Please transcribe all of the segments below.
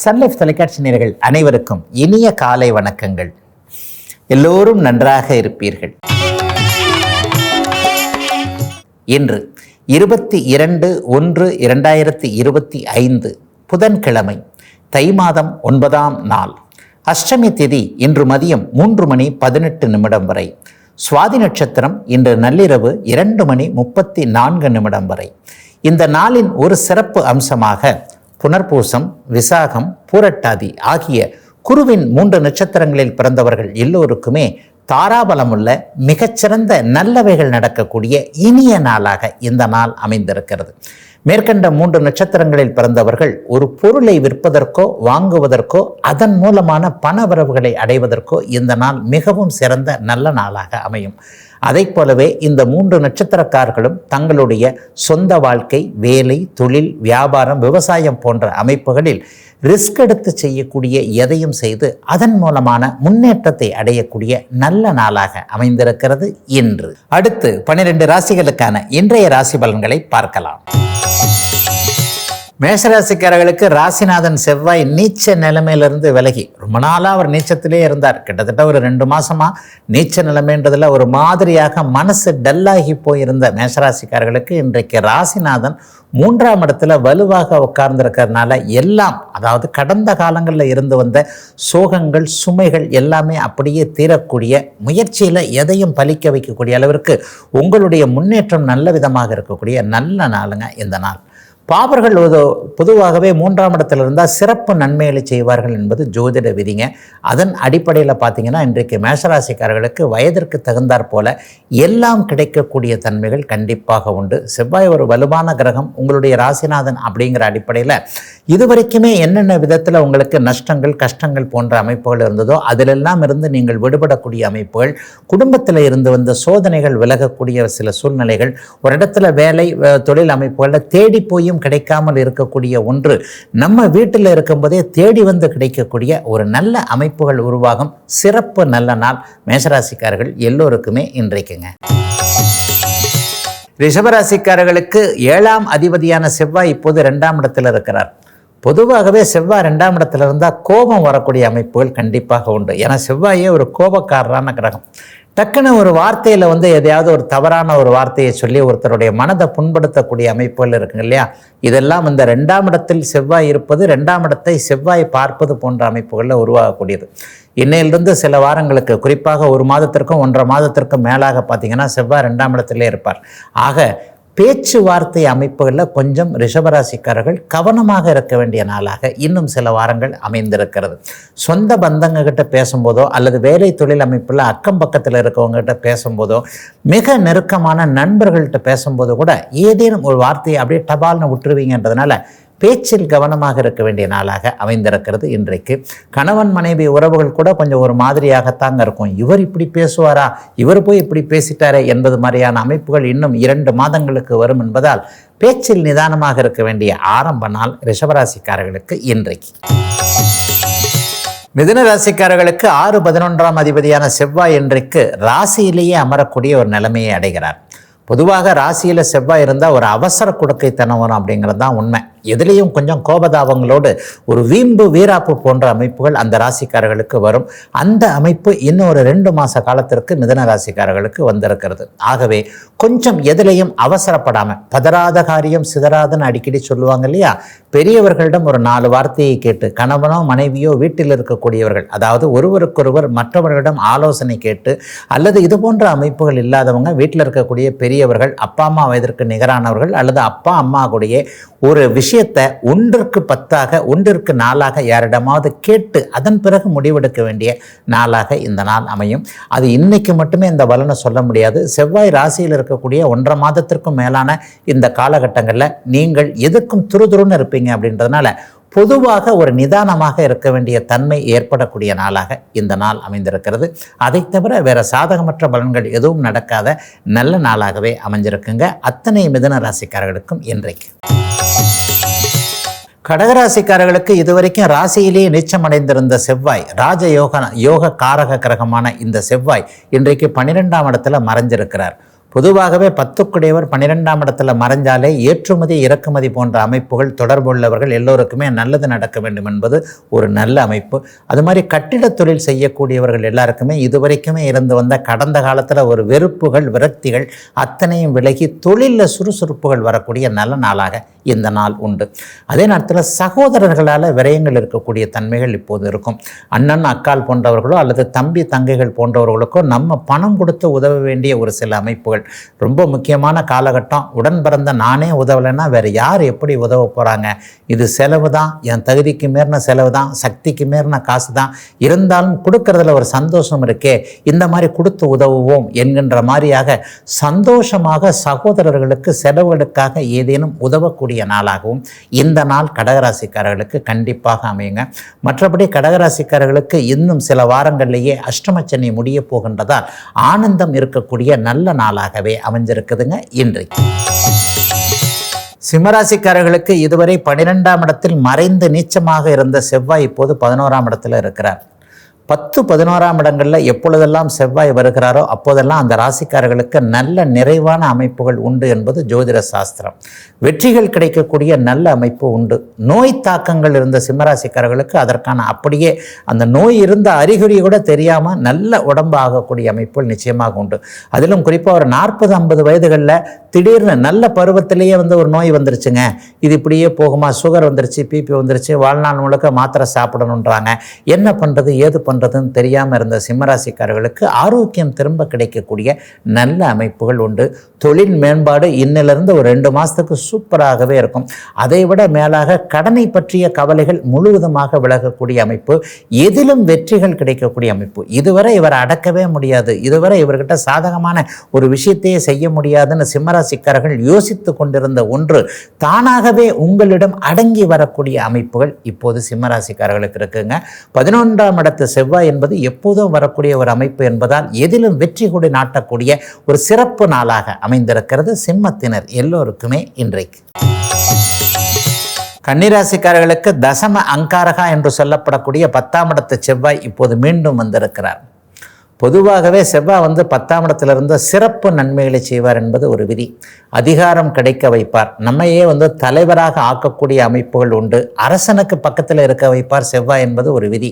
Sun Life தொலைக்காட்சி நேர்கள் அனைவருக்கும் இனிய காலை வணக்கங்கள். எல்லோரும் நன்றாக இருப்பீர்கள். இன்று இருபத்தி இரண்டு ஒன்று இரண்டாயிரத்தி இருபத்தி ஐந்து புதன்கிழமை தை மாதம் ஒன்பதாம் நாள். அஷ்டமி திதி இன்று மதியம் மூன்று மணி பதினெட்டு நிமிடம் வரை. சுவாதி நட்சத்திரம் இன்று நள்ளிரவு இரண்டு மணி முப்பத்தி நான்கு நிமிடம் வரை. இந்த நாளின் ஒரு சிறப்பு அம்சமாக புனர்பூசம் விசாகம் பூரட்டாதி ஆகிய குருவின் மூன்று நட்சத்திரங்களில் பிறந்தவர்கள் எல்லோருக்குமே தாராபலமுள்ள மிகச்சிறந்த நல்லவைகள் நடக்கக்கூடிய இனிய நாளாக இந்த நாள் அமைந்திருக்கிறது. மேற்கண்ட மூன்று நட்சத்திரங்களில் பிறந்தவர்கள் ஒரு பொருளை விற்பதற்கோ வாங்குவதற்கோ அதன் மூலமான பண வரவுகளை அடைவதற்கோ இந்த நாள் மிகவும் சிறந்த நல்ல நாளாக அமையும். அதை போலவே இந்த மூன்று நட்சத்திரக்காரர்களும் தங்களுடைய சொந்த வாழ்க்கை வேலை தொழில் வியாபாரம் விவசாயம் போன்ற அமைப்புகளில் ரிஸ்க் எடுத்து செய்யக்கூடிய எதையும் செய்து அதன் மூலமான முன்னேற்றத்தை அடையக்கூடிய நல்ல நாளாக அமைந்திருக்கிறது இன்று. அடுத்து பனிரெண்டு ராசிகளுக்கான இன்றைய ராசி பலன்களை பார்க்கலாம். மேஷராசிக்காரர்களுக்கு ராசிநாதன் செவ்வாய் நீச்ச நிலைமையிலிருந்து விலகி. ரொம்ப நாளாக அவர் நீச்சத்திலே இருந்தார். கிட்டத்தட்ட ஒரு ரெண்டு மாதமாக நீச்ச நிலைமைன்றதில் ஒரு மாதிரியாக மனசு டல்லாகி போயிருந்த மேஷராசிக்காரர்களுக்கு இன்றைக்கு ராசிநாதன் மூன்றாம் இடத்துல வலுவாக உட்கார்ந்துருக்கிறதுனால எல்லாம் அதாவது கடந்த காலங்களில் இருந்து வந்த சோகங்கள் சுமைகள் எல்லாமே அப்படியே தீரக்கூடிய முயற்சியில் எதையும் பலிக்க வைக்கக்கூடிய அளவிற்கு உங்களுடைய முன்னேற்றம் நல்ல விதமாக இருக்கக்கூடிய நல்ல நாளுங்க இந்த நாள். பாபர்கள் பொதுவாகவே மூன்றாம் இடத்துல இருந்தால் சிறப்பு நன்மைகளை செய்வார்கள் என்பது ஜோதிட விதிங்க. அதன் அடிப்படையில் பார்த்தீங்கன்னா இன்றைக்கு மேஷராசிக்காரர்களுக்கு வயதிற்கு தகுந்தாற் போல எல்லாம் கிடைக்கக்கூடிய தன்மைகள் கண்டிப்பாக உண்டு. செவ்வாய் ஒரு வலுவான கிரகம் உங்களுடைய ராசிநாதன் அப்படிங்கிற அடிப்படையில் இதுவரைக்குமே என்னென்ன விதத்தில் உங்களுக்கு நஷ்டங்கள் கஷ்டங்கள் போன்ற அமைப்புகள் இருந்ததோ அதிலெல்லாம் இருந்து நீங்கள் விடுபடக்கூடிய அமைப்புகள் குடும்பத்தில் இருந்து வந்த சோதனைகள் விலகக்கூடிய சில சூழ்நிலைகள் ஒரு இடத்துல வேலை தொழில் அமைப்புகளில் தேடி போயும் கிடைக்காமல் இருக்கக்கூடிய ஒன்று நம்ம வீட்டில் இருக்கும்போதே தேடி வந்து கிடைக்கக்கூடிய ஒரு நல்ல அமைப்புகள் உருவாகும். சிறப்பு நல்ல நாள். மேசராசிக்காரர்கள் எல்லோருக்குமே இன்றைக்குங்க. ரிஷபராசிக்காரர்களுக்கு ஏழாம் அதிபதியான செவ்வாய் இப்போது ரெண்டாம் இடத்தில் இருக்கிறார். பொதுவாகவே செவ்வாய் ரெண்டாம் இடத்துல இருந்தால் கோபம் வரக்கூடிய அமைப்புகள் கண்டிப்பாக உண்டு. ஏன்னா செவ்வாயே ஒரு கோபக்காரரான கிரகம். டக்குன்னு ஒரு வார்த்தையில் வந்து எதையாவது ஒரு தவறான ஒரு வார்த்தையை சொல்லி ஒருத்தருடைய மனதை புண்படுத்தக்கூடிய அமைப்புகள் இருக்குங்க இல்லையா? இதெல்லாம் இந்த ரெண்டாம் இடத்தில் செவ்வாய் இருப்பது ரெண்டாம் இடத்தை செவ்வாய் பார்ப்பது போன்ற அமைப்புகளில் உருவாகக்கூடியது. இன்னையிலிருந்து சில வாரங்களுக்கு குறிப்பாக ஒரு மாதத்திற்கும் ஒன்றரை மாதத்திற்கும் மேலாக பார்த்தீங்கன்னா செவ்வாய் ரெண்டாம் இடத்திலே இருப்பார். ஆக பேச்சுவார்த்தை அமைப்புகளில் கொஞ்சம் ரிஷபராசிக்காரர்கள் கவனமாக இருக்க வேண்டிய நாளாக இன்னும் சில வாரங்கள் அமைந்திருக்கிறது. சொந்த பந்தங்ககிட்ட பேசும்போதோ அல்லது வேலை தொழில் அமைப்பில் அக்கம் பக்கத்தில் இருக்கவங்ககிட்ட பேசும்போதோ மிக நெருக்கமான நண்பர்கள்ட்ட பேசும்போது கூட ஏதேனும் ஒரு வார்த்தையை அப்படியே டபால்னு விட்டுருவீங்கன்றதுனால பேச்சில் கவனமாக இருக்க வேண்டிய நாளாக அமைந்திருக்கிறது இன்றைக்கு. கணவன் மனைவி உறவுகள் கூட கொஞ்சம் ஒரு மாதிரியாகத்தாங்க இருக்கும். இவர் இப்படி பேசுவாரா? இவர் போய் இப்படி பேசிட்டாரே என்பது மாதிரியான அமைப்புகள் இன்னும் இரண்டு மாதங்களுக்கு வரும் என்பதால் பேச்சில் நிதானமாக இருக்க வேண்டிய ஆரம்ப நாள் ரிஷபராசிக்காரர்களுக்கு இன்றைக்கு. மிதுன ராசிக்காரர்களுக்கு ஆறு பதினொன்றாம் அதிபதியான செவ்வாய் இன்றைக்கு ராசியிலேயே அமரக்கூடிய ஒரு நிலைமையை அடைகிறார். பொதுவாக ராசியில் செவ்வாய் இருந்தால் ஒரு அவசர கொடுக்கைத்தனம் வரும் அப்படிங்கிறது தான் உண்மை. எதுலேயும் கொஞ்சம் கோபதாபங்களோடு ஒரு வீம்பு வீராப்பு போன்ற அமைப்புகள் அந்த ராசிக்காரர்களுக்கு வரும். அந்த அமைப்பு இன்னும் ஒரு ரெண்டு மாத காலத்திற்கு மிதன ராசிக்காரர்களுக்கு வந்திருக்கிறது. ஆகவே கொஞ்சம் எதிலையும் அவசரப்படாமல் பதறாத காரியம் சிதறாதுன்னு அடிக்கடி சொல்லுவாங்க இல்லையா? பெரியவர்களிடம் ஒரு நாலு வார்த்தையை கேட்டு கணவனோ மனைவியோ வீட்டில் இருக்கக்கூடியவர்கள் அதாவது ஒருவருக்கொருவர் மற்றவர்களிடம் ஆலோசனை கேட்டு அல்லது இது போன்ற அமைப்புகள் இல்லாதவங்க வீட்டில் இருக்கக்கூடிய பெரியவர்கள் அப்பா அம்மா வயதிற்கு நிகரானவர்கள் அல்லது அப்பா அம்மா கூடிய ஒரு விஷயத்தை ஒன்றிற்கு பத்தாக ஒன்றிற்கு நாளாக யாரிடமாவது கேட்டு அதன் பிறகு முடிவெடுக்க வேண்டிய நாளாக இந்த நாள் அமையும். அது இன்னைக்கு மட்டுமே இந்த பலனை சொல்ல முடியாது. செவ்வாய் ராசியில் இருக்கக்கூடிய ஒன்றரை மாதத்திற்கும் மேலான இந்த காலகட்டங்களில் நீங்கள் எதுக்கும் துருதுருன்னு இருப்பீங்க அப்படின்றதுனால பொதுவாக ஒரு நிதானமாக இருக்க வேண்டிய தன்மை ஏற்படக்கூடிய நாளாக இந்த நாள் அமைந்திருக்கிறது. அதை தவிர வேற சாதகமற்ற பலன்கள் எதுவும் நடக்காத நல்ல நாளாகவே அமைஞ்சிருக்குங்க. அத்தனை மிதன ராசிக்காரர்களுக்கும் இன்றைக்கு. கடகராசிக்காரர்களுக்கு இதுவரைக்கும் ராசியிலேயே நீச்சமடைந்திருந்த செவ்வாய் ராஜ யோக யோக காரக கிரகமான இந்த செவ்வாய் இன்றைக்கு பன்னிரெண்டாம் இடத்துல மறைஞ்சிருக்கிறார். பொதுவாகவே பத்துக்குடையவர் பன்னிரெண்டாம் இடத்துல மறைஞ்சாலே ஏற்றுமதி இறக்குமதி போன்ற அமைப்புகள் தொடர்புள்ளவர்கள் எல்லோருக்குமே நல்லது நடக்க வேண்டும் என்பது ஒரு நல்ல அமைப்பு. அது மாதிரி கட்டிடத் தொழில் செய்யக்கூடியவர்கள் எல்லாருக்குமே இதுவரைக்குமே இருந்து வந்த கடந்த காலத்தில் ஒரு வெறுப்புகள் விரக்திகள் அத்தனையும் விலகி தொழிலில் சுறுசுறுப்புகள் வரக்கூடிய நல்ல நாளாக இந்த நாள் உண்டு. அதே நேரத்தில் சகோதரர்களால் விரயங்கள் இருக்கக்கூடிய தன்மைகள் இப்போது இருக்கும். அண்ணன் அக்கால் போன்றவர்களோ அல்லது தம்பி தங்கைகள் போன்றவர்களுக்கோ நம்ம பணம் கொடுத்து உதவ வேண்டிய ஒரு சில அமைப்புகள். ரொம்ப முக்கியமான காலகட்டம். உடன் பிறந்த நானே உதவலைன்னா வேறு யார் எப்படி உதவ போகிறாங்க இது செலவு தான். என் தகுதிக்கு மீறின செலவு தான். சக்திக்கு மீறின காசு தான். இருந்தாலும் கொடுக்கறதுல ஒரு சந்தோஷம் இருக்கே. இந்த மாதிரி கொடுத்து உதவுவோம் என்கின்ற மாதிரியாக சந்தோஷமாக சகோதரர்களுக்கு செலவுகளுக்காக ஏதேனும் உதவக்கூடிய நாளாகவும் இந்த நாள் கடகராசிக்காரர்களுக்கு கண்டிப்பாக அமையுங்க. மற்றபடி கடகராசிக்காரர்களுக்கு இன்னும் சில வாரங்களிலேயே அஷ்டமச்சனி முடிய போகின்றதால் ஆனந்தம் இருக்கக்கூடிய நல்ல நாளாகவே அமைஞ்சிருக்குதுங்க இன்றைக்கு. சிம்மராசிக்காரர்களுக்கு இதுவரை பன்னிரெண்டாம் இடத்தில் மறைந்து நீச்சமாக இருந்த செவ்வாய் இப்போது பதினோராம் இடத்துல இருக்கிறார். பத்து பதினோராம் இடங்களில் எப்பொழுதெல்லாம் செவ்வாய் வருகிறாரோ அப்போதெல்லாம் அந்த ராசிக்காரர்களுக்கு நல்ல நிறைவான அமைப்புகள் உண்டு என்பது ஜோதிட சாஸ்திரம். வெற்றிகள் கிடைக்கக்கூடிய நல்ல அமைப்பு உண்டு. நோய் தாக்கங்கள் இருந்த சிம்மராசிக்காரர்களுக்கு அதற்கான அப்படியே அந்த நோய் இருந்த அறிகுறி கூட தெரியாமல் நல்ல உடம்பு ஆகக்கூடிய அமைப்புகள் நிச்சயமாக உண்டு. அதிலும் குறிப்பாக ஒரு நாற்பது ஐம்பது வயதுகளில் திடீர்னு நல்ல பருவத்திலேயே வந்து ஒரு நோய் வந்துருச்சுங்க. இது இப்படியே போகுமா? சுகர் வந்துருச்சு பிபி வந்துருச்சு வாழ்நாள் முழுக்க மாத்திரை சாப்பிடணுன்றாங்க என்ன பண்ணுறது ஏது பண்ணுறது பண்ணுறதுன்னு தெரியாமல் இருந்த சிம்மராசிக்காரர்களுக்கு ஆரோக்கியம் திரும்ப கிடைக்கக்கூடிய நல்ல அமைப்புகள் உண்டு. தொழில் மேம்பாடு இன்னிலிருந்து ஒரு ரெண்டு மாதத்துக்கு சூப்பராகவே இருக்கும். அதை விட மேலாக கடனை பற்றிய கவலைகள் முழுவதுமாக விலகக்கூடிய அமைப்பு எதிலும் வெற்றிகள் கிடைக்கக்கூடிய அமைப்பு. இதுவரை இவரை அடக்கவே முடியாது. இதுவரை இவர்கிட்ட சாதகமான ஒரு விஷயத்தையே செய்ய முடியாதுன்னு சிம்மராசிக்காரர்கள் யோசித்து கொண்டிருந்த ஒன்று தானாகவே உங்களிடம் அடங்கி வரக்கூடிய அமைப்புகள் இப்போது சிம்மராசிக்காரர்களுக்கு இருக்குங்க. பதினொன்றாம் இடத்து செவ்வாய் என்பது எப்போதும் வரக்கூடிய ஒரு அமைப்பு என்பதால் எதிலும் வெற்றி கொடி நாட்டக்கூடிய ஒரு சிறப்பு நாளாக அமைந்திருக்கிறது சிம்மத்தினர் எல்லோருக்குமே இன்றைக்கு. கன்னிராசிக்காரர்களுக்கு தசம அங்காரகா என்று சொல்லப்படக்கூடிய பத்தாம் இடத்து செவ்வாய் இப்போது மீண்டும் வந்திருக்கிறார். பொதுவாகவே செவ்வாய் வந்து பத்தாம் இடத்துல இருந்த சிறப்பு நன்மைகளை செய்வார் என்பது ஒரு விதி. அதிகாரம் கிடைக்க வைப்பார். நம்மையே வந்து தலைவராக ஆக்கக்கூடிய அமைப்புகள் உண்டு. அரசனுக்கு பக்கத்தில் இருக்க வைப்பார் செவ்வாய் என்பது ஒரு விதி.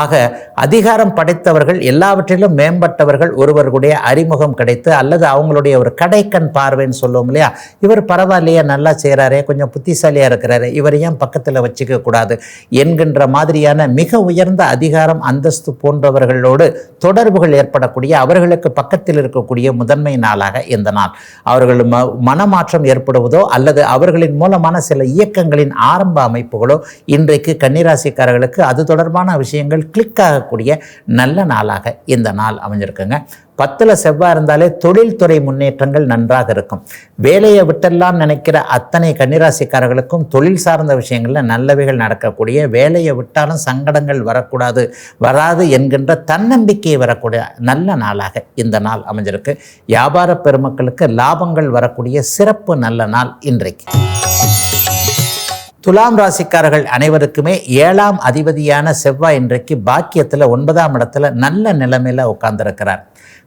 ஆக அதிகாரம் படைத்தவர்கள் எல்லாவற்றிலும் மேம்பட்டவர்கள் ஒருவர்களுடைய அறிமுகம் கிடைத்து அல்லது அவங்களுடைய ஒரு கடைக்கண் பார்வைன்னு சொல்லுவோம் இல்லையா? இவர் பரவாயில்லையே நல்லா செய்கிறாரே கொஞ்சம் புத்திசாலியாக இருக்கிறாரு இவர் ஏன் பக்கத்தில் வச்சுக்க கூடாது? என்கின்ற மாதிரியான மிக உயர்ந்த அதிகாரம் அந்தஸ்து போன்றவர்களோடு தொடர்புகள் ஏற்படக்கூடிய அவர்களுக்கு பக்கத்தில் இருக்கக்கூடிய முதன்மை நாளாக இந்த நாள். அவர்கள் ம மனமாற்றம் ஏற்படுவதோ அல்லது அவர்களின் மூலமான சில இயக்கங்களின் ஆரம்ப அமைப்புகளோ இன்றைக்கு கன்னிராசிக்காரர்களுக்கு அது தொடர்பான விஷயங்கள் கிளிக் ஆகக்கூடிய நல்ல நாளாக இந்த நாள் அமைஞ்சிருக்குங்க. பத்தில் செவ்வாய் இருந்தாலே தொழில்துறை முன்னேற்றங்கள் நன்றாக இருக்கும். வேலையை விட்டெல்லாம் நினைக்கிற அத்தனை கன்னிராசிக்காரர்களுக்கும் தொழில் சார்ந்த விஷயங்களில் நல்லவைகள் நடக்கக்கூடிய வேலையை விட்டாலும் சங்கடங்கள் வரக்கூடாது வராது என்கின்ற தன்னம்பிக்கை வரக்கூடிய நல்ல நாளாக இந்த நாள் அமைஞ்சிருக்கு. வியாபார பெருமக்களுக்கு லாபங்கள் வரக்கூடிய சிறப்பு நல்ல நாள் இன்றைக்கு. துலாம் ராசிக்காரர்கள் அனைவருக்குமே ஏழாம் அதிபதியான செவ்வாய் இன்றைக்கு பாக்கியத்தில் ஒன்பதாம் இடத்துல நல்ல நிலைமையில் உட்கார்ந்திருக்கிறார்.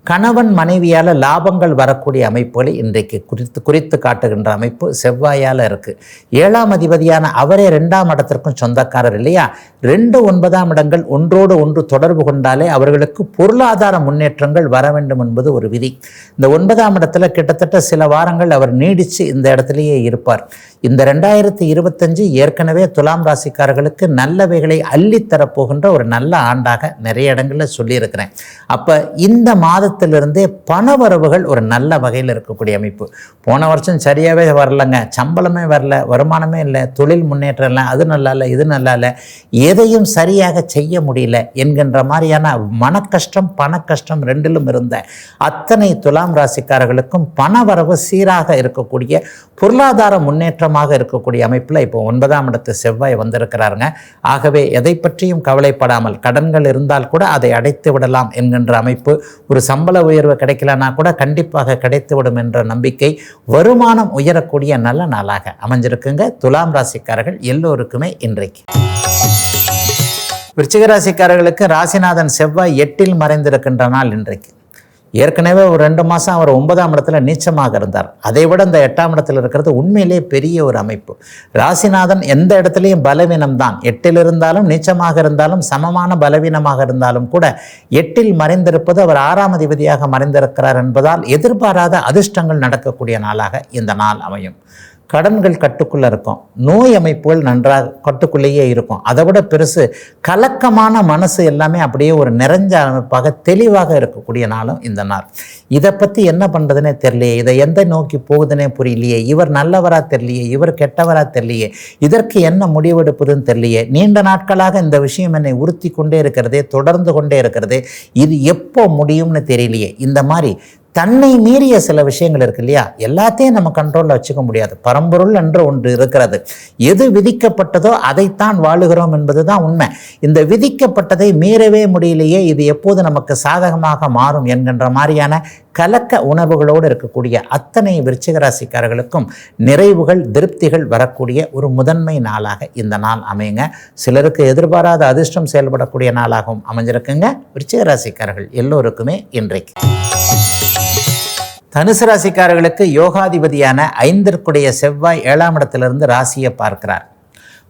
கணவன் மனைவியால் லாபங்கள் வரக்கூடிய அமைப்புகளை இன்றைக்கு குறித்து குறித்து காட்டுகின்ற அமைப்பு செவ்வாயால் இருக்குது ஏழாம் அதிபதியான அவரே ரெண்டாம் இடத்திற்கும் சொந்தக்காரர் இல்லையா? ரெண்டு ஒன்பதாம் இடங்கள் ஒன்றோடு ஒன்று தொடர்பு கொண்டாலே அவர்களுக்கு பொருளாதார முன்னேற்றங்கள் வர வேண்டும் என்பது ஒரு விதி. இந்த ஒன்பதாம் இடத்துல கிட்டத்தட்ட சில வாரங்கள் அவர் நீடித்து இந்த இடத்துலையே இருப்பார். இந்த ரெண்டாயிரத்தி இருபத்தஞ்சு ஏற்கனவே துலாம் ராசிக்காரர்களுக்கு நல்லவைகளை அள்ளித்தரப்போகின்ற ஒரு நல்ல ஆண்டாக நிறைய இடங்களில் சொல்லியிருக்கிறேன். அப்போ இந்த மாத மாதத்திலிருந்தே பண வரவுகள் ஒரு நல்ல வகையில் இருக்கக்கூடிய அமைப்பு. போன வருஷம் சரியாகவே வரலங்க. சம்பளமே வரல வருமானமே இல்லை தொழில் முன்னேற்றம் இல்லை அது நல்லா இல்லை இது நல்லா இல்லை எதையும் சரியாக செய்ய முடியல என்கின்ற மாதிரியான மன கஷ்டம் பண கஷ்டம் ரெண்டிலும் இருந்த அத்தனை துலாம் ராசிக்காரர்களுக்கும் பண வரவு சீராக இருக்கக்கூடிய பொருளாதார முன்னேற்றமாக இருக்கக்கூடிய அமைப்பில் இப்போ ஒன்பதாம் இடத்து செவ்வாய் வந்திருக்கிறாருங்க. ஆகவே எதை பற்றியும் கவலைப்படாமல் கடன்கள் இருந்தால் கூட அதை அடைத்து விடலாம் என்கின்ற அமைப்பு ஒரு சம்பள உயர்வு கிடைக்கலனா கூட கண்டிப்பாக கிடைத்துவிடும் என்ற நம்பிக்கை வருமானம் உயரக்கூடிய நல்ல நாளாக அமைஞ்சிருக்குங்க. துலாம் ராசிக்காரர்கள் எல்லோருக்குமே இன்றைக்கு. விருச்சிகராசிக்காரர்களுக்கு ராசிநாதன் செவ்வாய் எட்டில் மறைந்திருக்கின்ற நாள் இன்றைக்கு. ஏற்கனவே ஒரு ரெண்டு மாதம் அவர் ஒன்பதாம் இடத்துல நீச்சமாக இருந்தார். அதை விட இந்த எட்டாம் இடத்துல இருக்கிறது உண்மையிலே பெரிய ஒரு அமைப்பு. ராசிநாதன் எந்த இடத்துலையும் பலவீனம் தான். எட்டில் இருந்தாலும் நீச்சமாக இருந்தாலும் சமமான பலவீனமாக இருந்தாலும் கூட எட்டில் மறைந்திருப்பது அவர் ஆறாம் அதிபதியாக மறைந்திருக்கிறார் என்பதால் எதிர்பாராத அதிர்ஷ்டங்கள் நடக்கக்கூடிய நாளாக இந்த நாள் அமையும். கடன்கள் கட்டுக்குள்ளே இருக்கும். நோய் அமைப்புகள் நன்றாக கட்டுக்குள்ளேயே இருக்கும். அதை விட பெருசு கலக்கமான மனசு எல்லாமே அப்படியே ஒரு நிறைஞ்ச அமைப்பாக தெளிவாக இருக்கக்கூடிய நாளும் இந்த நாள். இதை பற்றி என்ன பண்ணுறதுனே தெரியலையே. இதை எந்த நோக்கி போகுதுன்னே புரியலையே. இவர் நல்லவராக தெரியலையே. இவர் கெட்டவராக தெரியலையே. இதற்கு என்ன முடிவெடுப்பதுன்னு தெரியலையே. நீண்ட நாட்களாக இந்த விஷயம் என்னை உறுத்தி கொண்டே இருக்கிறதே தொடர்ந்து கொண்டே இருக்கிறதே இது எப்போ முடியும்னு தெரியலையே. இந்த மாதிரி தன்னை மீறிய சில விஷயங்கள் இருக்கு இல்லையா? எல்லாத்தையும் நம்ம கண்ட்ரோலில் வச்சுக்க முடியாது. பரம்பொருள் என்று ஒன்று இருக்கிறது. எது விதிக்கப்பட்டதோ அதைத்தான் வாழுகிறோம் என்பது தான் உண்மை. இந்த விதிக்கப்பட்டதை மீறவே முடியலையே இது எப்போது நமக்கு சாதகமாக மாறும் என்கின்ற மாதிரியான கலக்க உணவுகளோடு இருக்கக்கூடிய அத்தனை விருச்சிகராசிக்காரர்களுக்கும் நிறைவுகள் திருப்திகள் வரக்கூடிய ஒரு முதன்மை நாளாக இந்த நாள் அமையுங்க. சிலருக்கு எதிர்பாராத அதிர்ஷ்டம் செயல்படக்கூடிய நாளாகவும் அமைஞ்சிருக்குங்க. விருச்சிக ராசிக்காரர்கள் எல்லோருக்குமே இன்றைக்கு. தனுசு ராசிக்காரர்களுக்கு யோகாதிபதியான ஐந்திற்குடைய செவ்வாய் ஏழாம் இடத்திலிருந்து ராசியை பார்க்கிறார்.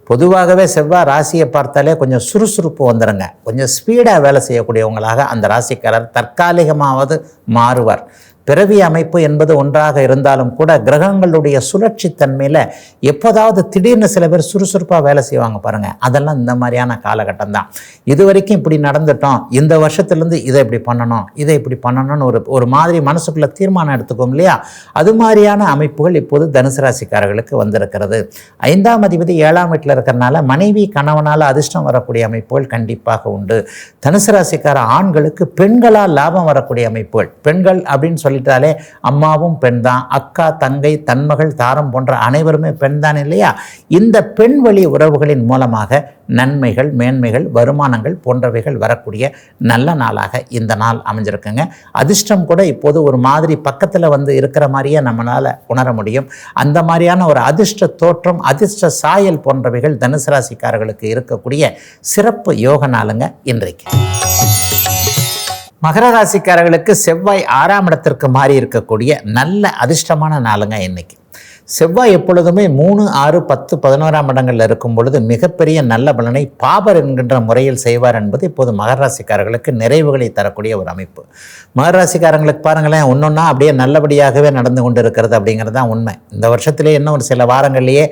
பொதுவாகவே செவ்வாய் ராசியை பார்த்தாலே கொஞ்சம் சுறுசுறுப்பு வந்துடுங்க கொஞ்சம் ஸ்பீடாக வேலை செய்யக்கூடியவங்களாக அந்த ராசிக்காரர் தற்காலிகமாவது மாறுவார். பிறவி அமைப்பு என்பது ஒன்றாக இருந்தாலும் கூட கிரகங்களுடைய சுழற்சி தன்மையில் எப்போதாவது திடீர்னு சில பேர் சுறுசுறுப்பாக வேலை செய்வாங்க பாருங்கள் அதெல்லாம் இந்த மாதிரியான காலகட்டம் தான் இது வரைக்கும் இப்படி நடந்துட்டோம். இந்த வருஷத்துலேருந்து இதை இப்படி பண்ணணும் இதை இப்படி பண்ணணும்னு ஒரு ஒரு மாதிரி மனசுக்குள்ளே தீர்மானம் எடுத்துக்கோம் இல்லையா? அது மாதிரியான அமைப்புகள் இப்போது தனுசு ராசிக்காரர்களுக்கு வந்திருக்கிறது. ஐந்தாம் அதிபதி ஏழாம் வீட்டில் இருக்கிறனால மனைவி கணவனால் அதிர்ஷ்டம் வரக்கூடிய அமைப்புகள் கண்டிப்பாக உண்டு. தனுசு ராசிக்கார ஆண்களுக்கு பெண்களால் லாபம் வரக்கூடிய அமைப்புகள் பெண்கள் அப்படின்னு சொல்லி சொல்லிட்டாலே அம்மாவும் பெண் தான் அக்கா தங்கை தன்மகள் தாரம் போன்ற அனைவருமே பெண் தான் இல்லையா? இந்த பெண் வழி உறவுகளின் மூலமாக நன்மைகள் மேன்மைகள் வருமானங்கள் போன்றவைகள் வரக்கூடிய நல்ல நாளாக இந்த நாள் அமைஞ்சிருக்குங்க. அதிர்ஷ்டம் கூட இப்போது ஒரு மாதிரி பக்கத்தில் வந்து இருக்கிற மாதிரியே நம்மளால் உணர முடியும். அந்த மாதிரியான ஒரு அதிர்ஷ்ட தோற்றம் அதிர்ஷ்ட சாயல் போன்றவைகள் தனுசு ராசிக்காரர்களுக்கு இருக்கக்கூடிய சிறப்பு யோக நாளுங்க இன்றைக்கு. மகர ராசிக்காரர்களுக்கு செவ்வாய் ஆறாம் இடத்திற்கு மாறி இருக்கக்கூடிய நல்ல அதிர்ஷ்டமான நாளுங்க இன்னைக்கு. செவ்வாய் எப்பொழுதுமே மூணு ஆறு பத்து பதினோராம் இடங்களில் இருக்கும் பொழுது மிகப்பெரிய நல்ல பலனை பாபர் என்கின்ற முறையில் செய்வார் என்பது இப்போது மகராசிக்காரர்களுக்கு நிறைவுகளை தரக்கூடிய ஒரு அமைப்பு. மகராசிக்காரங்களுக்கு பாருங்களேன் ஒன்றொன்னா அப்படியே நல்லபடியாகவே நடந்து கொண்டு இருக்கிறது அப்படிங்கிறது தான் உண்மை. இந்த வருஷத்திலே இன்னும் ஒரு சில வாரங்களிலேயே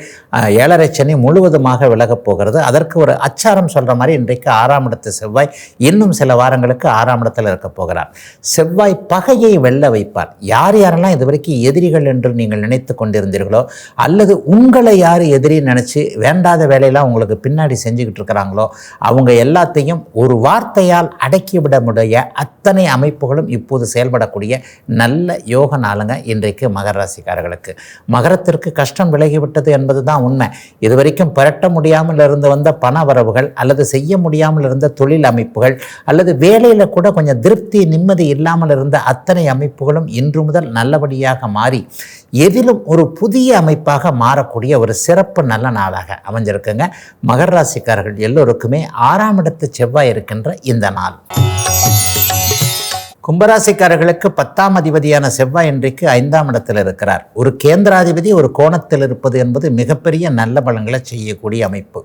ஏழரை சனி முழுவதுமாக விலகப் போகிறது. அதற்கு ஒரு அச்சாரம் சொல்கிற மாதிரி இன்றைக்கு ஆறாம் இடத்து செவ்வாய் இன்னும் சில வாரங்களுக்கு ஆறாம் இடத்தில் இருக்க போகிறார். செவ்வாய் பகையை வெல்ல வைப்பார். யார் யாரெல்லாம் இதுவரைக்கும் எதிரிகள் என்று நீங்கள் நினைத்து கொண்டிருந்தீர்கள் அல்லது உங்களை யார் எதிரி நினச்சி வேண்டாத வேலையெல்லாம் உங்களுக்கு பின்னாடி செஞ்சுக்கிட்டு இருக்கிறாங்களோ அவங்க எல்லாத்தையும் ஒரு வார்த்தையால் அடக்கிவிட முடிய அத்தனை அமைப்புகளும் இப்போது செயல்படக்கூடிய நல்ல யோக நாளுங்க இன்றைக்கு மகர ராசிக்காரர்களுக்கு. மகரத்திற்கு கஷ்டம் விலகிவிட்டது என்பது தான் உண்மை. இதுவரைக்கும் புரட்ட முடியாமல் இருந்து வந்த பண வரவுகள் அல்லது செய்ய முடியாமல் இருந்த தொழில் அமைப்புகள் அல்லது வேலையில் கூட கொஞ்சம் திருப்தி நிம்மதி இல்லாமல் இருந்த அத்தனை அமைப்புகளும் இன்று முதல் நல்லபடியாக மாறி எதிலும் ஒரு புதிய அமைப்பாக மாறக்கூடிய ஒரு சிறப்பு நல்ல நாளாக அமைஞ்சிருக்குங்க. மகர ராசிக்காரர்கள் எல்லோருக்குமே ஆறாம் இடத்து செவ்வாய் இருக்கின்ற இந்த நாள். கும்பராசிக்காரர்களுக்கு பத்தாம் அதிபதியான செவ்வாய் இன்றைக்கு ஐந்தாம் இடத்தில் இருக்கிறார். ஒரு கேந்திராதிபதி ஒரு கோணத்தில் இருப்பது என்பது மிகப்பெரிய நல்ல பலன்களை செய்யக்கூடிய அமைப்பு.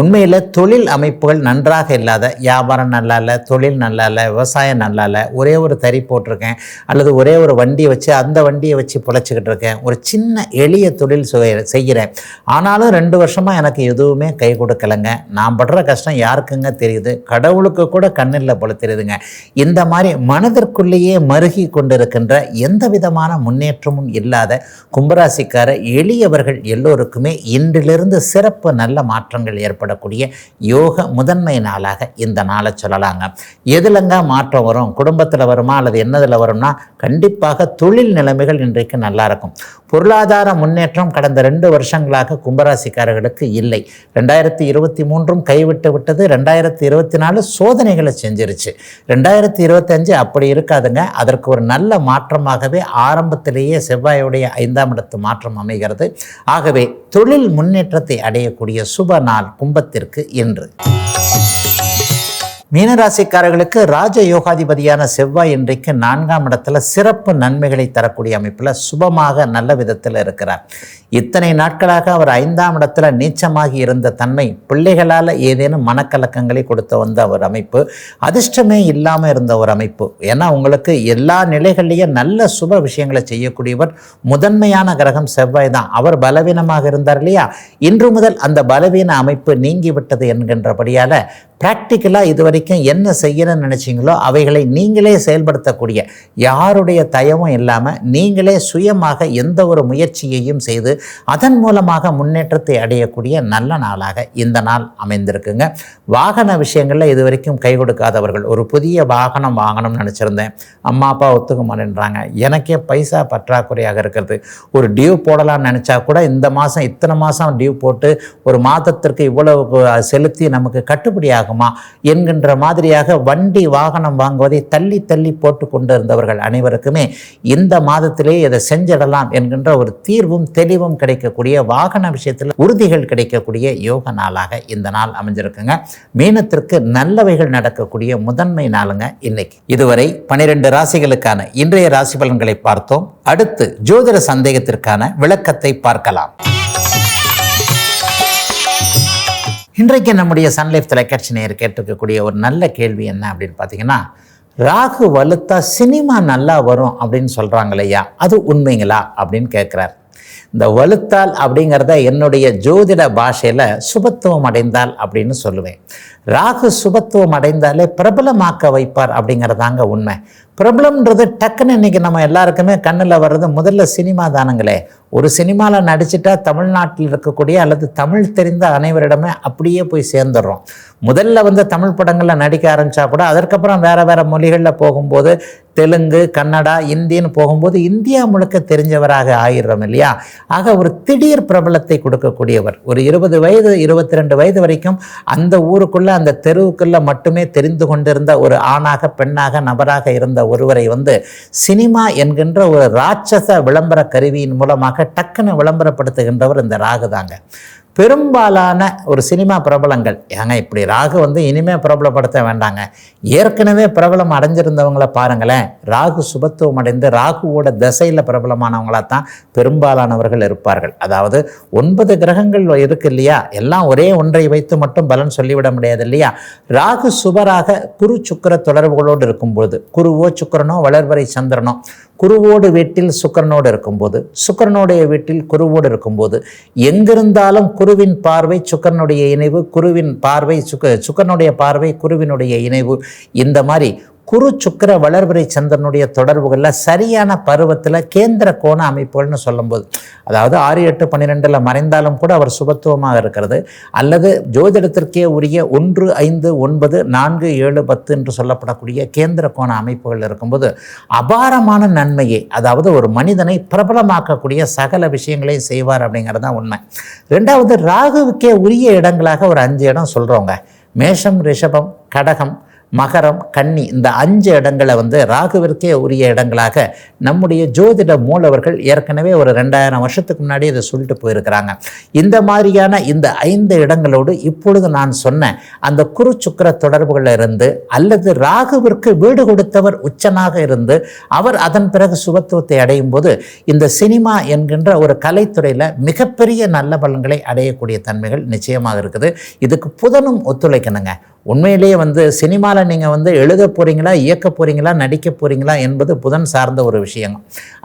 உண்மையில் தொழில் அமைப்புகள் நன்றாக இல்லாத வியாபாரம் நல்லா இல்லை தொழில் நல்லா இல்லை விவசாயம் நல்லா இல்லை ஒரே ஒரு தறி போட்டிருக்கேன் அல்லது ஒரே ஒரு வண்டியை வச்சு அந்த வண்டியை வச்சு பிழைச்சிக்கிட்டு இருக்கேன் ஒரு சின்ன எளிய தொழில் செய்கிறேன். ஆனாலும் ரெண்டு வருஷமாக எனக்கு எதுவுமே கை கொடுக்கலைங்க. நான் படுற கஷ்டம் யாருக்குங்க தெரியுது? கடவுளுக்கு கூட கண்ணில் போல தெரியுதுங்க. இந்த மாதிரி மனதிற்குள்ளேயே மருகி கொண்டிருக்கின்ற எந்த விதமான முன்னேற்றமும் இல்லாத கும்பராசிக்கார எளியவர்கள் எல்லோருக்குமே இன்றிலிருந்து சிறப்பு நல்ல மாற்றங்கள் ஏற்படக்கூடிய யோக முதன்மை நாளாக இந்த நாளை சொல்லலாங்க. எதுலங்க மாற்றம் வரும்? குடும்பத்தில் வருமா? அல்லது என்னதில் வரும்னா கண்டிப்பாக தொழில் நிலைமைகள் இன்றைக்கு நல்லா இருக்கும். பொருளாதார முன்னேற்றம் கடந்த ரெண்டு வருஷங்களாக கும்பராசிக்காரர்களுக்கு இல்லை. ரெண்டாயிரத்தி இருபத்தி மூன்றும் கைவிட்டு விட்டது. ரெண்டாயிரத்தி இருபத்தி நாலு சோதனைகளை செஞ்சிருச்சு. ரெண்டாயிரத்தி இருபத்தஞ்சு அப்படி இருக்காதுங்க. அதற்கு ஒரு நல்ல மாற்றமாகவே ஆரம்பத்திலேயே செவ்வாயுடைய ஐந்தாம் இடத்து மாற்றம் அமைகிறது. ஆகவே தொழில் முன்னேற்றத்தை அடையக்கூடிய சுப நாள் கும்பத்திற்கு இன்று. மீனராசிக்காரர்களுக்கு ராஜ யோகாதிபதியான செவ்வாய் இன்றைக்கு நான்காம் இடத்துல சிறப்பு நன்மைகளை தரக்கூடிய அமைப்பில் சுபமாக நல்ல விதத்தில் இருக்கிறார். இத்தனை நாட்களாக அவர் ஐந்தாம் இடத்துல நீச்சமாகி இருந்த தன்மை பிள்ளைகளால் ஏதேனும் மனக்கலக்கங்களை கொடுத்த வந்த ஒரு அமைப்பு அதிர்ஷ்டமே இல்லாமல் இருந்த ஒரு அமைப்பு. ஏன்னா உங்களுக்கு எல்லா நிலைகள்லேயும் நல்ல சுப விஷயங்களை செய்யக்கூடியவர் முதன்மையான கிரகம் செவ்வாய் தான். அவர் பலவீனமாக இருந்தார் இல்லையா? இன்று முதல் அந்த பலவீன அமைப்பு நீங்கிவிட்டது என்கின்றபடியால் ப்ராக்டிக்கலாக இது வரைக்கும் என்ன செய்யணும்னு நினச்சிங்களோ அவைகளை நீங்களே செயல்படுத்தக்கூடிய யாருடைய தயவும் இல்லாமல் நீங்களே சுயமாக எந்த ஒரு முயற்சியையும் செய்து அதன் மூலமாக முன்னேற்றத்தை அடையக்கூடிய நல்ல நாளாக இந்த நாள் அமைந்திருக்குங்க. வாகன விஷயங்களில் இது வரைக்கும் கை கொடுக்காதவர்கள் ஒரு புதிய வாகனம் வாங்கணும்னு நினச்சிருந்தேன். அம்மா அப்பா ஒத்துக்க மாட்டேன்றாங்க எனக்கே பைசா பற்றாக்குறையாக இருக்கிறது. ஒரு டியூ போடலாம்னு நினச்சா கூட இந்த மாதம் இத்தனை மாதம் டியூ போட்டு ஒரு மாதத்திற்கு இவ்வளவு செலுத்தி நமக்கு கட்டுப்படியாக ஆகுமா என்கின்ற மாதிரியாக வண்டி வாகனம் வாங்குவதை தள்ளி தள்ளி போட்டு கொண்டு இருந்தவர்கள் அனைவருக்குமே இந்த மாதத்திலே இதை செஞ்சிடலாம் என்கின்ற ஒரு தீர்வும் தெளிவும் கிடைக்கக்கூடிய வாகன விஷயத்தில் உறுதிகள் கிடைக்கக்கூடிய யோக நாளாக இந்த நாள் அமைஞ்சிருக்குங்க. மீனத்திற்கு நல்லவைகள் நடக்கக்கூடிய முதன்மை நாளுங்க இன்னைக்கு. இதுவரை பனிரெண்டு ராசிகளுக்கான இன்றைய ராசி பலன்களை பார்த்தோம். அடுத்து ஜோதிட சந்தேகத்திற்கான விளக்கத்தை பார்க்கலாம். இன்றைக்கு நம்முடைய சன்லைஃப் தொலைக்காட்சி நேர் கேட்டிருக்கக்கூடிய ஒரு நல்ல கேள்வி என்ன அப்படின்னு பார்த்தீங்கன்னா ராகு வலுத்தா சினிமா நல்லா வரும் அப்படின்னு சொல்கிறாங்க இல்லையா? அது உண்மைங்களா? அப்படின்னு கேட்குறார். இந்த வலுத்தால் அப்படிங்கிறத என்னுடைய ஜோதிட பாஷையில் சுபத்துவம் அடைந்தால் அப்படின்னு சொல்லுவேன். ராகு சுபத்துவம் அடைந்தாலே பிரபலமாக்க வைப்பார் அப்படிங்கிறதாங்க உண்மை. பிரபலம்ன்றது டக்குன்னு இன்றைக்கி நம்ம எல்லாருக்குமே கண்ணில் வர்றது முதல்ல சினிமா தானுங்களே. ஒரு சினிமாவில் நடிச்சிட்டா தமிழ்நாட்டில் இருக்கக்கூடிய அல்லது தமிழ் தெரிந்த அனைவரிடமே அப்படியே போய் சேர்ந்துடுறோம். முதல்ல வந்து தமிழ் படங்களில் நடிக்க ஆரம்பித்தா கூட அதற்கப்புறம் வேறு வேறு மொழிகளில் போகும்போது தெலுங்கு கன்னடா இந்தின்னு போகும்போது இந்தியா முழுக்க தெரிஞ்சவராக ஆயிடுறோம் இல்லையா? ஆக ஒரு திடீர் பிரபலத்தை கொடுக்கக்கூடியவர். ஒரு இருபது வயது இருபத்தி ரெண்டு வயது வரைக்கும் அந்த ஊருக்குள்ளே அந்த தெருவுக்குள்ளே மட்டுமே தெரிந்து கொண்டிருந்த ஒரு ஆணாக பெண்ணாக நபராக இருந்த ஒருவரை வந்து சினிமா என்கின்ற ஒரு ராட்சச விளம்பர கருவியின் மூலமாக டக்குன்னு விளம்பரப்படுத்துகின்றவர் இந்த ராகு தாங்க பெரும்பாலான ஒரு சினிமா பிரபலங்கள் ஏங்க இப்படி ராகு வந்து இனிமேல் பிரபலப்படுத்த வேண்டாங்க. ஏற்கனவே பிரபலம் அடைஞ்சிருந்தவங்கள பாருங்களேன் ராகு சுபத்துவம் அடைந்து ராகுவோட திசையில் பிரபலமானவங்களாக தான் பெரும்பாலானவர்கள் இருப்பார்கள். அதாவது ஒன்பது கிரகங்கள் இருக்கு இல்லையா எல்லாம் ஒரே ஒன்றை வைத்து மட்டும் பலன் சொல்லிவிட முடியாது இல்லையா? ராகு சுபராக குரு சுக்கர தொடர்புகளோடு இருக்கும்போது குருவோ சுக்கரனோ வளர்வரை சந்திரனோ குருவோடு வீட்டில் சுக்கரனோடு இருக்கும்போது சுக்கரனுடைய வீட்டில் குருவோடு இருக்கும்போது எங்கிருந்தாலும் குரு குருவின் பார்வை சுக்கரனுடைய இணைவு குருவின் பார்வை சுக்க சுக்கரனுடைய பார்வை குருவினுடைய இணைவு. இந்த மாதிரி குரு சுக்கர வளர்பிறை சந்திரனுடைய தொடர்புகளில் சரியான பருவத்தில் கேந்திர கோண அமைப்புகள்னு சொல்லும்போது அதாவது ஆறு எட்டு பன்னிரெண்டில் மறைந்தாலும் கூட அவர் சுபத்துவமாக இருக்கிறது. அல்லது ஜோதிடத்திற்கே உரிய ஒன்று ஐந்து ஒன்பது நான்கு ஏழு பத்து என்று சொல்லப்படக்கூடிய கேந்திர கோண அமைப்புகள் இருக்கும்போது அபாரமான நன்மையை அதாவது ஒரு மனிதனை பிரபலமாக்கக்கூடிய சகல விஷயங்களையும் செய்வார் அப்படிங்கிறது தான் உண்மை. ரெண்டாவது ராகுவுக்கே உரிய இடங்களாக ஒரு அஞ்சு இடம் சொல்கிறோங்க மேஷம் ரிஷபம் கடகம் மகரம் கன்னி இந்த அஞ்சு இடங்களை வந்து ராகுவிற்கே உரிய இடங்களாக நம்முடைய ஜோதிட மூலவர்கள் ஏற்கனவே ஒரு ரெண்டாயிரம் வருஷத்துக்கு முன்னாடி இதை சொல்லிட்டு போயிருக்கிறாங்க. இந்த மாதிரியான இந்த ஐந்து இடங்களோடு இப்பொழுது நான் சொன்ன அந்த குரு சுக்கர தொடர்புகளில் இருந்து அல்லது ராகுவிற்கு வீடு கொடுத்தவர் உச்சனாக இருந்து அவர் அதன் பிறகு சுபத்துவத்தை அடையும் போது இந்த சினிமா என்கின்ற ஒரு கலைத்துறையில் மிகப்பெரிய நல்ல பலன்களை அடையக்கூடிய தன்மைகள் நிச்சயமாக இருக்குது. இதுக்கு புதனும் ஒத்துழைக்கணுங்க. உண்மையிலேயே வந்து சினிமாவில் நீங்கள் வந்து எழுத போகிறீங்களா இயக்க போகிறீங்களா நடிக்க போகிறீங்களா என்பது புதன் சார்ந்த ஒரு விஷயம்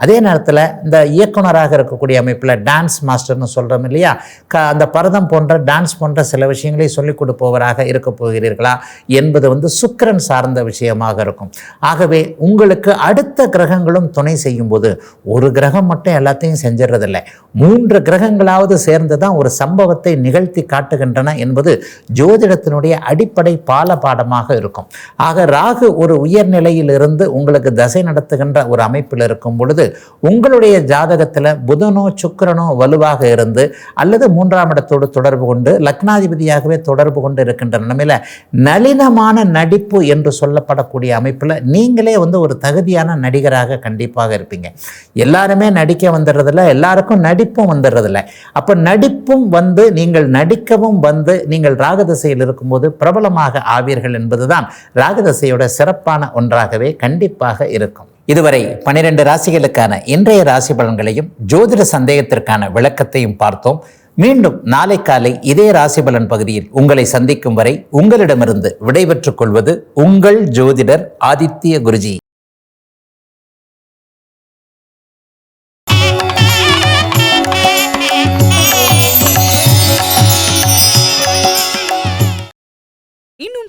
அதே நேரத்தில் இந்த இயக்குனராக இருக்கக்கூடிய அமைப்பில் டான்ஸ் மாஸ்டர்னு சொல்கிறோம் இல்லையா? க அந்த பரதம் போன்ற டான்ஸ் போன்ற சில விஷயங்களை சொல்லிக் கொடுப்பவராக இருக்க போகிறீர்களா என்பது வந்து சுக்கரன் சார்ந்த விஷயமாக இருக்கும். ஆகவே உங்களுக்கு அடுத்த கிரகங்களும் துணை செய்யும்போது ஒரு கிரகம் மட்டும் எல்லாத்தையும் செஞ்சிடறதில்லை. மூன்று கிரகங்களாவது சேர்ந்து தான் ஒரு சம்பவத்தை நிகழ்த்தி காட்டுகின்றன என்பது ஜோதிடத்தினுடைய அடிப்படை பால பாடமாக இருக்கும். ஆக ராகு ஒரு உயர்நிலையிலிருந்து உங்களுக்கு தசை நடத்துகின்ற ஒரு அமைப்பில் இருக்கும் பொழுது உங்களுடைய ஜாதகத்தில் புதனோ சுக்கரனோ வலுவாக இருந்து அல்லது மூன்றாம் இடத்தோடு தொடர்பு கொண்டு லக்னாதிபதியாகவே தொடர்பு கொண்டு இருக்கின்ற நிலைமையில் நளினமான நடிப்பு என்று சொல்லப்படக்கூடிய அமைப்பில் நீங்களே வந்து ஒரு தகுதியான நடிகராக கண்டிப்பாக இருப்பீங்க. எல்லாருமே நடிக்க வந்துடுறதில்ல எல்லாருக்கும் நடிப்பும் வந்துடுறதில்ல. அப்போ நடிப்பும் வந்து நீங்கள் நடிக்கவும் வந்து நீங்கள் ராகதிசையில் இருக்கும்போது பிரபலமாக சுகமாக ஆவீர்கள் என்பதுதான் ராகதசையோட சிறப்பான ஒன்றாகவே கண்டிப்பாக இருக்கும். இதுவரை பனிரெண்டு ராசிகளுக்கான இன்றைய ராசி பலன்களையும் ஜோதிட சந்தேகத்திற்கான விளக்கத்தையும் பார்த்தோம். மீண்டும் நாளை காலை இதே ராசி பலன் பகுதியில் உங்களை சந்திக்கும் வரை உங்களிடமிருந்து விடைபெற்றுக் கொள்வது உங்கள் ஜோதிடர் ஆதித்ய குருஜி.